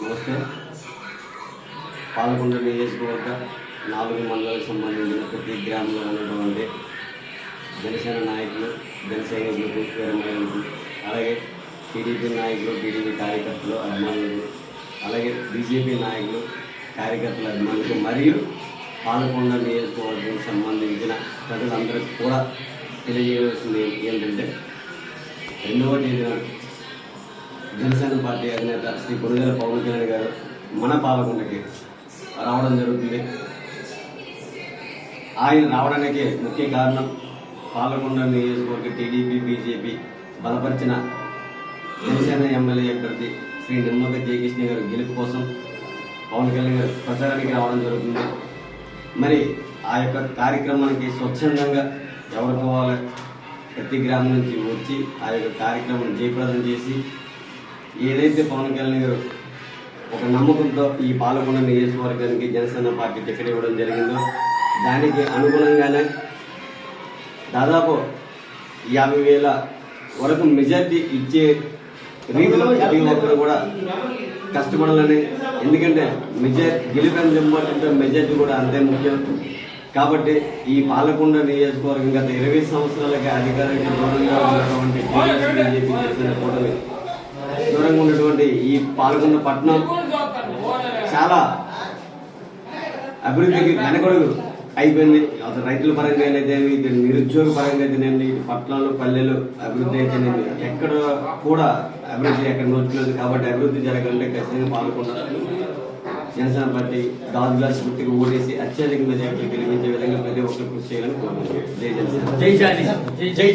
నమస్తే. పాల్గొండ నియోజకవర్గ నాలుగు మండలాలకు సంబంధించిన ప్రతి గ్రామంలో ఉన్నటువంటి జనసేన నాయకులు జనసేన సైనికులకు అలాగే టీడీపీ నాయకులు టీడీపీ కార్యకర్తలు అభిమానులు అలాగే బీజేపీ నాయకులు కార్యకర్తల అభిమానులు మరియు పాల్గొండ నియోజకవర్గం సంబంధించిన ప్రజలందరికీ కూడా తెలియజేయవలసింది ఏంటంటే రెండవ తేదీన జనసేన పార్టీ అధినేత శ్రీ కొనుగోలు పవన్ కళ్యాణ్ గారు మన పాలకొండకి రావడం జరుగుతుంది. ఆయన రావడానికి ముఖ్య కారణం పాలకొండ నియోజకవర్గ టీడీపీ బీజేపీ బలపరిచిన జనసేన ఎమ్మెల్యే అభ్యర్థి శ్రీ నిమ్మక జయకృష్ణ గారు గెలుపు కోసం పవన్ కళ్యాణ్ గారు ప్రచారానికి రావడం జరుగుతుంది. మరి ఆ యొక్క కార్యక్రమానికి స్వచ్ఛందంగా ఎవరు పోవాలి ప్రతి గ్రామం నుంచి వచ్చి ఆ యొక్క కార్యక్రమం జయప్రదం చేసి ఏదైతే పవన్ కళ్యాణ్ గారు ఒక నమ్మకంతో ఈ పాలకొండ నియోజకవర్గానికి జనసేన పార్టీ టికెట్ ఇవ్వడం జరిగిందో దానికి అనుగుణంగానే దాదాపు యాభై వేల వరకు మెజార్టీ ఇచ్చే రీతిలో ప్రతి ఒక్కరు కూడా కష్టపడాలని ఎందుకంటే మెజార్టీ గెలుపని చెప్పాలంటే మెజార్టీ కూడా అంతే ముఖ్యం. కాబట్టి ఈ పాలకొండ నియోజకవర్గం గత ఇరవై సంవత్సరాలకి అధికారంగా ఉన్నటువంటి బీజేపీ చేసిన కూటమి పాల్గొన్న పట్టణం చాలా అభివృద్ధికి వెనకడుగు అయిపోయింది. అసలు రైతుల పరంగా అయితేనేమి ఇటు నిరుద్యోగ పరంగా అయితేనేమి ఇటు పట్టణాలు పల్లెలు అభివృద్ధి అయితేనేమి ఎక్కడ కూడా అభివృద్ధి ఎక్కడ నోచుకోలేదు. కాబట్టి అభివృద్ధి జరగాలంటే ఖచ్చితంగా పాల్గొన్నారు జనసేన పార్టీ దాదు గ్లాస్ గుర్తుకు ఓడేసి అత్యధిక మెజార్టీ గెలిపించే విధంగా ప్రతి ఒక్కరు కృషి చేయాలని కోరుకుంటున్నాను. జై జనసేన. జై జై